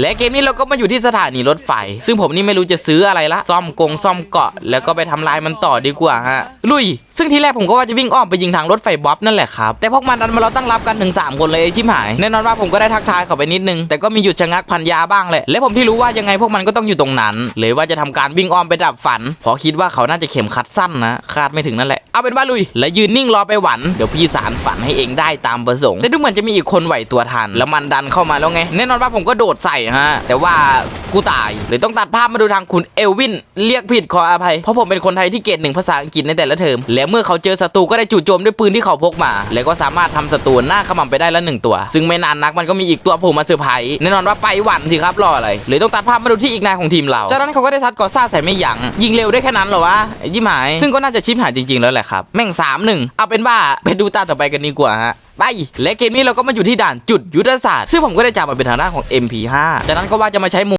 และเกมนี้เราก็มาอยู่ที่สถานีรถไฟ ซึ่งผมนี่ไม่รู้จะซื้ออะไรละ ซ่อมกงซ่อมเกาะ แล้วก็ไปทำลายมันต่อดีกว่าฮะ ลุย ซึ่งทีแรกผมก็ว่าจะวิ่งอ้อมไปยิงทางรถไฟบ๊อบนั่นแหละครับ แต่พวกมันดันมาเราตั้งรับกันถึง 3 คนเลยไอ้ชิบหาย แน่นอนว่าผมก็ได้ทักทายเขาไปนิดนึง แต่ก็มีหยุดชะงักพันยาบ้างแหละ และผมที่รู้ว่ายังไงพวกมันก็ต้องอยู่ตรงนั้น เลยว่าจะทำการวิ่งอ้อมไปดับฝันเพอคิดว่าเขาน่าจะเข็มขัดสั้นนะคาดไม่ถึงนั่นแหละ เอาเป็นว่าลุย และยืนนิ่งรอไปหวัน เดี๋ยวพี่สารฝันให้เองได้ตามประสงค์แต่ดูเหมือนจะมีอีกคนไหวตัวทัน แล้วมันดันเข้ามาแล้วไง แน่นอนว่าผมก็โดดใส่ฮะ แต่ว่ากูตายเลยต้องตัดภาพมาดูทางคุณเอลวิน เรียกผิดขออภัย เพราะผมเป็นคนไทยที่เกรดหนึ่งภาษาอังกฤษในแต่ละเทอม และเมื่อเขาเจอศัตรูก็ได้จู่โจมด้วยปืนที่เขาพกมา แล้วก็สามารถทำศัตรูหน้าขมำไปได้ละหนึ่งตัว ซึ่งไม่นานนักมันก็มีอีกตัวผล่มาเซอร์ไพรส์แน่นอนว่าไปหวันสิครับรออะไรเลยต้องตัดภาพมาดูที่อีกนายของทีมเราจากนั้นเขาก็ได้ซัดกอซ่าใส่ไม่ยัง้งยิงเร็วได้แค่นั้นเหรอวะไอ้ยี่หมาย ซึ่งก็น่าจะชิปหายจริงๆแล้วแหละครับแม่งสามหนึ่งเอาเป็นว่าไปดูตาต่อไปกันดีกว่าฮะ ไป และเกมนี้เราก็มาอยู่ที่ด่านจุดยุทธศาสตร์ ซึ่งผมก็ได้จับมาเป็นฐานะของ MP5 จากนั้นก็ว่าจะมาใช้มุม